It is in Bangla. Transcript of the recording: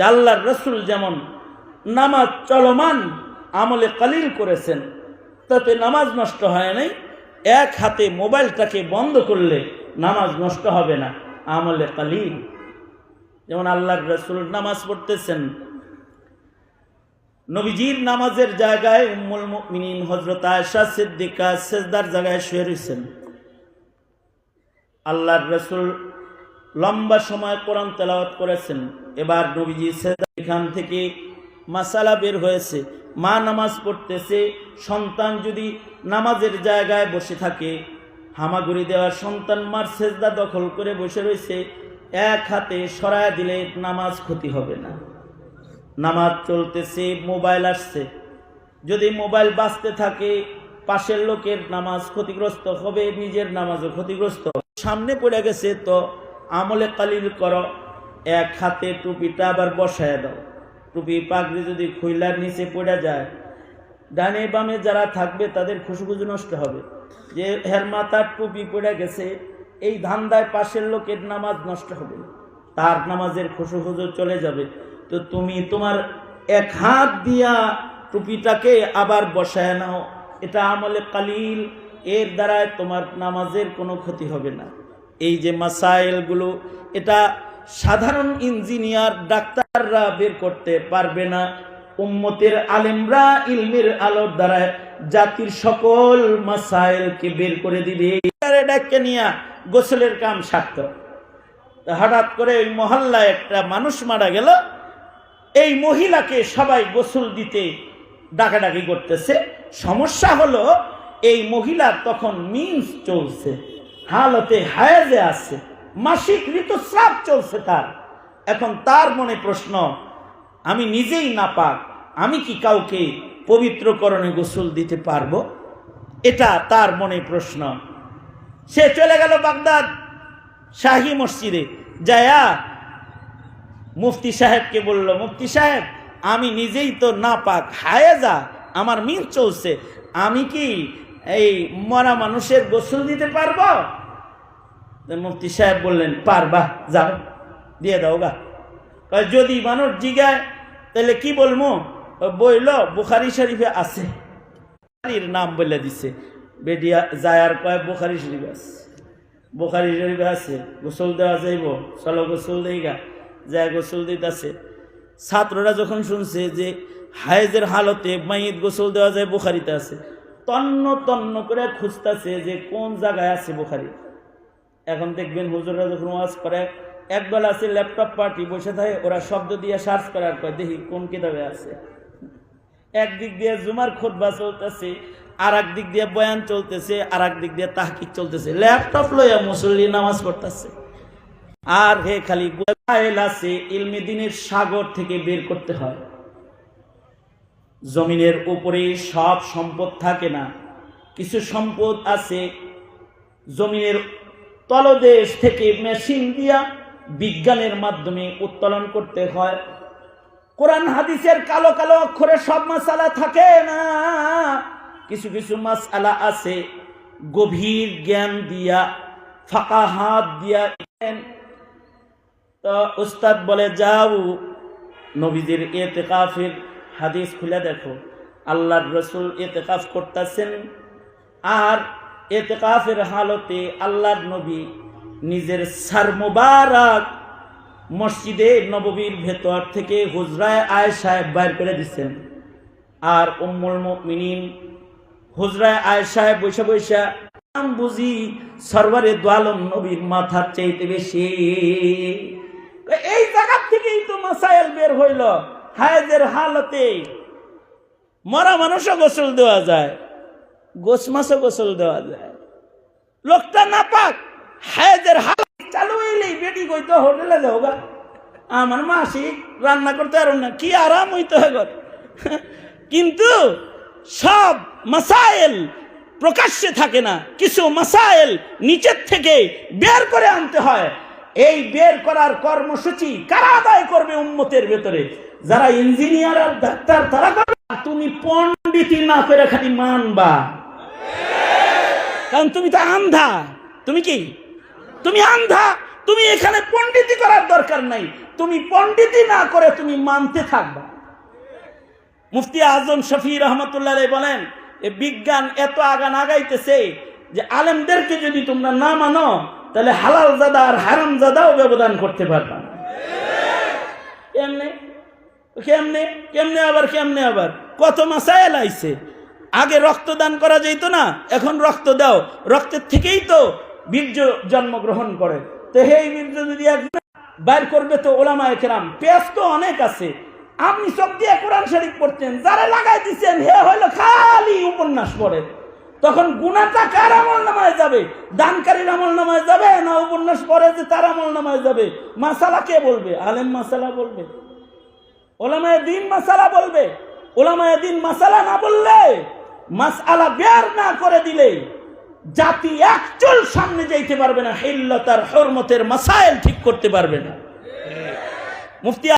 যে আল্লাহর রসুল যেমন নামাজ চলমান আমলে কালিল করেছেন, তাতে নামাজ নষ্ট হয় নাই, এক হাতে মোবাইলটাকে বন্ধ করলে নামাজ নষ্ট হবে না, আমলে কালিল। যেমন আল্লাহর রসুল নামাজ পড়তেছেন। নবীজির নামাজের জায়গায় উম্মুল মুমিনিন হজরত আয়েশা সিদ্দিকা সেজদার জায়গায় শুয়ে রয়েছেন আল্লাহর রসুল লম্বা সময় কোরআন তেলাওয়াত করেছেন। এবার নবীজি এখান থেকে মাসালা বের হয়েছে। মা নামাজ পড়তেছে, সন্তান যদি নামাজের জায়গায় বসে থাকে, হামাগুড়ি দেওয়া সন্তান মার সেজদা দখল করে বসে রয়েছে, এক হাতে সরায় দিলে নামাজ ক্ষতি হবে না। নামাজ চলতেছে, মোবাইল আসছে। যদি মোবাইল বাঁচতে থাকে, পাশের লোকের নামাজ ক্ষতিগ্রস্ত হবে, নিজের নামাজও ক্ষতিগ্রস্ত সামনে পড়ে গেছে তো আমলে কালিল করো, এক হাতে টুপিটা আবার বসায় দাও। টুপি পাগড়ি যদি খুইলার নিচে পড়ে যায়, ডানে বামে যারা থাকবে তাদের খুশুখুজু নষ্ট হবে। যে হের মাথার টুপি পড়ে গেছে, এই ধান্দায় পাশের লোকের নামাজ নষ্ট হবে। তার নামাজের খুশুখুজু চলে যাবে। তো তুমি তোমার এক হাত দিয়া টুপিটাকে আবার বসায় নাও। এটা আমলে কালিল, এর দ্বারায় তোমার নামাজের কোনো ক্ষতি হবে না। এই যে মাসাইলগুলো, এটা সাধারণ ইঞ্জিনিয়ার, ডাক্তাররা বের করতে পারবে না। উম্মতের আলেমরা ইলমের আলোর দ্বারা জাতির সকল মাসাইলকে বের করে দিবে। নিয়ে গোসলের কাম সার্থ হঠাৎ করে ওই মহল্লায় একটা মানুষ মারা গেল। এই মহিলাকে সবাই গোসল দিতে ডাকাডাকি করতেছে। সমস্যা হলো, এই মহিলার তখন মিন্স চলছে। হালতে হায়াজে আছে, মাসিক ঋতুস্রাব চলছে তার। এখন তার মনে প্রশ্ন, আমি নিজেই না পাক আমি কি কাউকে পবিত্রকরণে গোসল দিতে পারব? এটা তার মনে প্রশ্ন। সে চলে গেল বাগদাদ, শাহী মসজিদে। যায়া মুফতি সাহেবকে বলল, মুফতি সাহেব, আমি নিজেই তো না পাক হায়েজা, আমার মিল চলছে। আমি কি এই মরা মানুষের গোসল দিতে পারব? মুফতি সাহেব বললেন, পারবা, যাও, দিয়ে দাও গা। যদি মানুষ জিগায়, তাহলে কি বলব বইল, বুখারি শরীফে আছে। বুখারির নাম বলে দিছে। বেডিয়া যায়ার কয়, বুখারি শরীফ আছে। বুখারি শরীফে আছে, গোসল দেওয়া যাইব, চলো গোসল দেই গা, যায় গোসল দিতেছে। ছাত্ররা যখন শুনছে যে হায়েজের হালতে মাইদ গোসল দেওয়া যায়, বুখারিতে আছে, তন্ন তন্ন করে খুঁজতেছে যে কোন জায়গায় আছে বুখারি। এখন দেখবেন হুজুররা যখন ওয়াজ করে, একবেলা আছে ল্যাপটপ পার্টি বসে থাকে, ওরা শব্দ দিয়ে সার্চ করার পর দেখি কোন কিতাবে আছে? একদিক দিয়ে জুমার খোদবা চলতেছে আর দিক দিয়ে বয়ান চলতেছে আর দিক দিয়ে তাহকিক চলতেছে। ল্যাপটপ লইয়া মুসল্লি নামাজ পড়তেছে। আর হে খালি গোয়াল আছে, ইলমে দিনের সাগর থেকে বের করতে হয়। জমিনের উপরে সব সম্পদ থাকে না। কিছু সম্পদ আছে, জমিনের তলদেশ থেকে মেশিন দিয়া বিজ্ঞানের মাধ্যমে উত্তোলন করতে হয়। কোরআন হাদিসের কালো কালো অক্ষরে সব মাসালা থাকে না। কিছু কিছু মাসালা আছে, গভীর জ্ঞান দিয়া, ফাঁকা হাত দিয়া তো উস্তাদ বলে, যাও নবীদের এতেকাফের হাদিস খুলে দেখো। আল্লাহর রসুল এতেকাফ করতেছেন। আর এতেকাফের হালতে আল্লাহর নবী নিজের সার মোবারক মসজিদে নববীর ভেতর থেকে হুজরায় আয়সায় বাইর করে দিচ্ছেন আর উম্মুল মুমিনিন হুজরায় আয়সায় বৈশা বৈশা বুঝি সরবারে দোয়ালম নবীর মাথার চাইতে বেশি। এই জায়গার থেকেই তো মাসাইল বের হইল। হায়াজের হালতে মরা মানুষও গোসল দেওয়া যায়। গোস গোসল দেওয়া যায়। লোকটা না পাক হায়াজের হাল চালু হইলেই বেটি কইতো, হোটেলে যাও আমার মাসি রান্না করতে পারো না, কি আরাম হইতে হয় ঘর। কিন্তু সব মাসাইল প্রকাশ্যে থাকে না। কিছু মাসাইল নিচের থেকে বের করে আনতে হয়। এই বের করার কর্মসূচি কারা আদায় করবে উন্মতের ভেতরে? যারা ইঞ্জিনিয়ার আর ডাক্তার, তারা করবে, তুমি পণ্ডিতি না করে খালি মানবা। কারণ তুমি তো আন্ধা। তুমি কি? তুমি আন্ধা। তুমি এখানে পণ্ডিতি করার দরকার নাই। তুমি পণ্ডিতি না করে তুমি মানতে থাকবা। মুফতি আজম শফি রহমতুল্লাহ বলেন বিজ্ঞান এত আগান আগাইতেছে যে আলেমদেরকে যদি তোমরা না মানো, তাহলে হালাল জাদা আর হারাম জাদাও ব্যবধান করতে পারবা কেমনে? কেমনে? কেমনে আবার কেমনে আবার? কত মাসাইল আইছে? আগে রক্তদান করা যেত না, এখন রক্ত দাও। রক্তের থেকেই তো বীর্য জন্মগ্রহণ করে। তো সেই বীর্য যদি একজন বাইর করবে তো ওলামা একরাম পেঁয়াজ তো অনেক আছে। আপনি সব দিয়ে কোরআন শরীফ পড়তেন, যারা লাগাই দিচ্ছেন হে হইল খালি উপন্যাস পড়ে। তখন গুণাটা কার আমল নামায় যাবে? দানকারীর আমল নামায় যাবে না উপন্যাস পড়ে যে তার আমল নামায় যাবে? মাসালা কে বলবে? আলেম মাসালা বলবে। ওলামায় দিন মাসালা বলবে। ওলামায় দিন মাসালা না বললে মাসালা বের না করে দিলে জাতি একচুল সামনে যাইতে পারবে না, হিল্লতার, হরমতের মাসাইল ঠিক করতে পারবে না। মুফতি